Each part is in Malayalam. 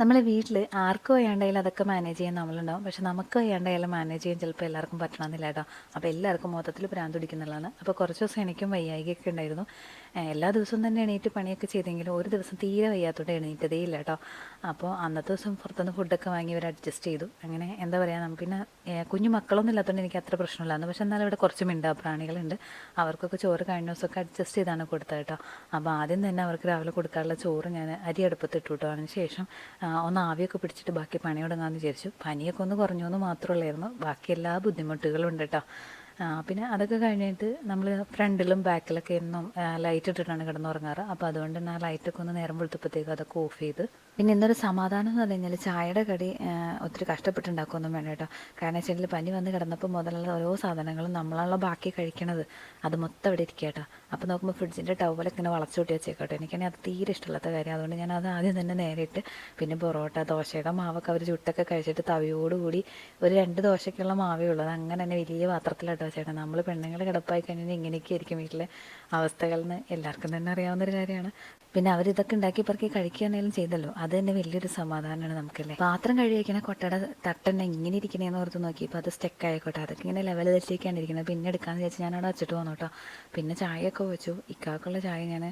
നമ്മളെ വീട്ടിൽ ആർക്കും വയ്യാണ്ടായാലും അതൊക്കെ മാനേജ് ചെയ്യാൻ നമ്മളുണ്ടാവും. പക്ഷെ നമുക്ക് വയ്യാണ്ടായാലും മാനേജ് ചെയ്യാൻ ചിലപ്പോൾ എല്ലാവർക്കും പറ്റണമെന്നില്ല കേട്ടോ. അപ്പോൾ എല്ലാവർക്കും മൊത്തത്തിൽ ഭ്രാന്ത് പിടിക്കുന്നുള്ളതാണ് അപ്പോൾ കുറച്ച് ദിവസം എനിക്കും വയ്യായികയൊക്കെ ഉണ്ടായിരുന്നു. എല്ലാ ദിവസവും തന്നെ എണീറ്റ് പണിയൊക്കെ ചെയ്തെങ്കിലും ഒരു ദിവസം തീരെ വയ്യാത്തോണ്ട് എണീറ്റതേ ഇല്ല കേട്ടോ. അപ്പോൾ അന്നത്തെ ദിവസം പുറത്തുനിന്ന് ഫുഡൊക്കെ വാങ്ങി ഇവർ അഡ്ജസ്റ്റ് ചെയ്തു. അങ്ങനെ എന്താ പറയുക പിന്നെ കുഞ്ഞു മക്കളൊന്നും ഇല്ലാത്തതുകൊണ്ട് എനിക്ക് അത്ര പ്രശ്നമില്ലായിരുന്നു. പക്ഷെ എന്നാലും ഇവിടെ കുറച്ച് മിണ്ടാ പ്രാണികളുണ്ട്. അവർക്കൊക്കെ ചോറ് കഴിഞ്ഞ ദിവസമൊക്കെ അഡ്ജസ്റ്റ് ചെയ്താണ് കൊടുത്തത് കേട്ടോ. അപ്പോൾ ആദ്യം തന്നെ അവർക്ക് രാവിലെ കൊടുക്കാനുള്ള ചോറ് ഞാൻ അരി അടുപ്പത്തിട്ടു കേട്ടോ അതിന് ശേഷം ഒന്ന് ആവിയൊക്കെ പിടിച്ചിട്ട് ബാക്കി പണി തുടങ്ങാമെന്ന് വിചാരിച്ചു. പനിയൊക്കെ ഒന്ന് കുറഞ്ഞു എന്ന് മാത്രമല്ലായിരുന്നു ബാക്കി എല്ലാ ബുദ്ധിമുട്ടുകളും ഉണ്ട് കേട്ടോ പിന്നെ അതൊക്കെ കഴിഞ്ഞിട്ട് നമ്മൾ ഫ്രണ്ടിലും ബാക്കിലൊക്കെ എന്നും ലൈറ്റ് ഇട്ടിട്ടാണ് കിടന്നുറങ്ങാറ്. അപ്പോൾ അതുകൊണ്ട് തന്നെ ആ ലൈറ്റൊക്കെ ഒന്ന് നേരം വെളുത്തപ്പോഴത്തേക്ക് അതൊക്കെ ഓഫ് ചെയ്ത്. പിന്നെ ഇന്നൊരു സമാധാനം എന്ന് പറഞ്ഞു കഴിഞ്ഞാൽ ചായയുടെ കടി ഒത്തിരി കഷ്ടപ്പെട്ടുണ്ടാക്കുമെന്നും വേണ്ട കേട്ടോ. കാരണം വെച്ചാൽ പനി വന്ന് കിടന്നപ്പോൾ മുതലുള്ള ഓരോ സാധനങ്ങളും നമ്മളുള്ള ബാക്കി കഴിക്കണത്. അത് മൊത്തം അവിടെ ഇരിക്കുക കേട്ടോ. അപ്പോൾ നോക്കുമ്പോൾ ഫ്രിഡ്ജിന്റെ ടവലൊക്കെ ഇങ്ങനെ വളച്ചുകൂട്ടി വെച്ചേക്കോട്ടെ. എനിക്കാണെങ്കിൽ അത് തീരെ ഇഷ്ടമില്ലാത്ത കാര്യം. അതുകൊണ്ട് ഞാൻ അത് ആദ്യം തന്നെ നേരിട്ട് പിന്നെ പൊറോട്ട ദോശയുടെ മാവൊക്കെ അവർ ചുട്ടൊക്കെ കഴിച്ചിട്ട് തവിയോടുകൂടി ഒരു രണ്ട് ദോശയ്ക്കുള്ള മാവേ ഉള്ളൂ. അത് അങ്ങനെ തന്നെ വലിയ പാത്രത്തിലാട്ടോ ചേട്ടാ നമ്മൾ പെണ്ണുങ്ങൾ കിടപ്പായി കഴിഞ്ഞാൽ ഇങ്ങനെയൊക്കെ ആയിരിക്കും വീട്ടിലെ അവസ്ഥകളെന്ന് എല്ലാവർക്കും തന്നെ അറിയാവുന്ന ഒരു കാര്യമാണ്. പിന്നെ അവരിതൊക്കെ ഉണ്ടാക്കി പറക്കി കഴിക്കുകയാണെങ്കിലും ചെയ്തല്ലോ. അത് തന്നെ വലിയൊരു സമാധാനമാണ് നമുക്കല്ലേ? പാത്രം കഴിവയ്ക്കണ കൊട്ടയുടെ തട്ടെണ്ണ ഇങ്ങനെ ഇരിക്കണേന്ന് ഓർത്ത് നോക്കി. ഇപ്പോൾ അത് സ്റ്റെക്ക് ആയിക്കോട്ടെ. അതൊക്കെ ഇങ്ങനെ ലെവൽ തെറ്റിയൊക്കെയാണ് ഇരിക്കുന്നത് പിന്നെ എടുക്കാമെന്ന് വിചാരിച്ച് ഞാൻ അവിടെ വെച്ചിട്ട് പോകുന്നു കേട്ടോ. പിന്നെ ചായയൊക്കെ വെച്ചു. ഇക്കാക്കുള്ള ചായ ഞാൻ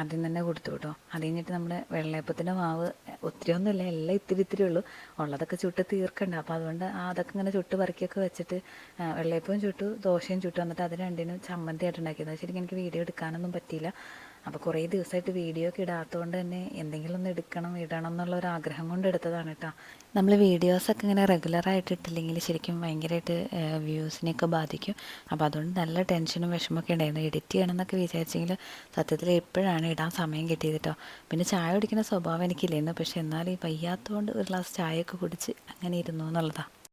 ആദ്യം തന്നെ കൊടുത്തു കേട്ടോ. അത് കഴിഞ്ഞിട്ട് നമ്മുടെ വെള്ളയപ്പത്തിന്റെ മാവ് ഒത്തിരി ഒന്നുമില്ല എല്ലാം ഇത്തിരി ഇത്തിരി ഉള്ളൂ. ഉള്ളതൊക്കെ ചുട്ട് തീർക്കണ്ട. അപ്പോൾ അതുകൊണ്ട് അതൊക്കെ ഇങ്ങനെ ചുട്ട് വറക്കിയൊക്കെ വെച്ചിട്ട് വെള്ളയപ്പവും ചുട്ടു ദോശയും ചുട്ടു. എന്നിട്ട് അത് രണ്ടിനും ചമ്മന്തി ആയിട്ട് ഉണ്ടാക്കിയത് ശരിക്കും എനിക്ക് വീഡിയോ എടുക്കാനൊന്നും പറ്റിയില്ല. അപ്പോൾ കുറേ ദിവസമായിട്ട് വീഡിയോ ഒക്കെ ഇടാത്തതുകൊണ്ട് തന്നെ എന്തെങ്കിലും ഒന്ന് എടുക്കണം ഇടണം എന്നുള്ള ഒരു ആഗ്രഹം കൊണ്ട് എടുത്തതാണ് കേട്ടോ നമ്മൾ വീഡിയോസൊക്കെ ഇങ്ങനെ റെഗുലറായിട്ട് ഇട്ടില്ലെങ്കിൽ ശരിക്കും ഭയങ്കരമായിട്ട് വ്യൂസിനെയൊക്കെ ബാധിക്കും. അപ്പോൾ അതുകൊണ്ട് നല്ല ടെൻഷനും വിഷമമൊക്കെ ഉണ്ടായിരുന്നു. എഡിറ്റ് ചെയ്യണം എന്നൊക്കെ വിചാരിച്ചെങ്കിൽ സത്യത്തിൽ എപ്പോഴാണ് ഇടാൻ സമയം കിട്ടിയത് കേട്ടോ പിന്നെ ചായ കുടിക്കുന്ന സ്വഭാവം എനിക്കില്ലായിരുന്നു. പക്ഷെ എന്നാലും ഈ വയ്യാത്തതുകൊണ്ട് ഒരു ഗ്ലാസ് ചായയൊക്കെ കുടിച്ച് അങ്ങനെ ഇരുന്നു എന്നുള്ളതാണ്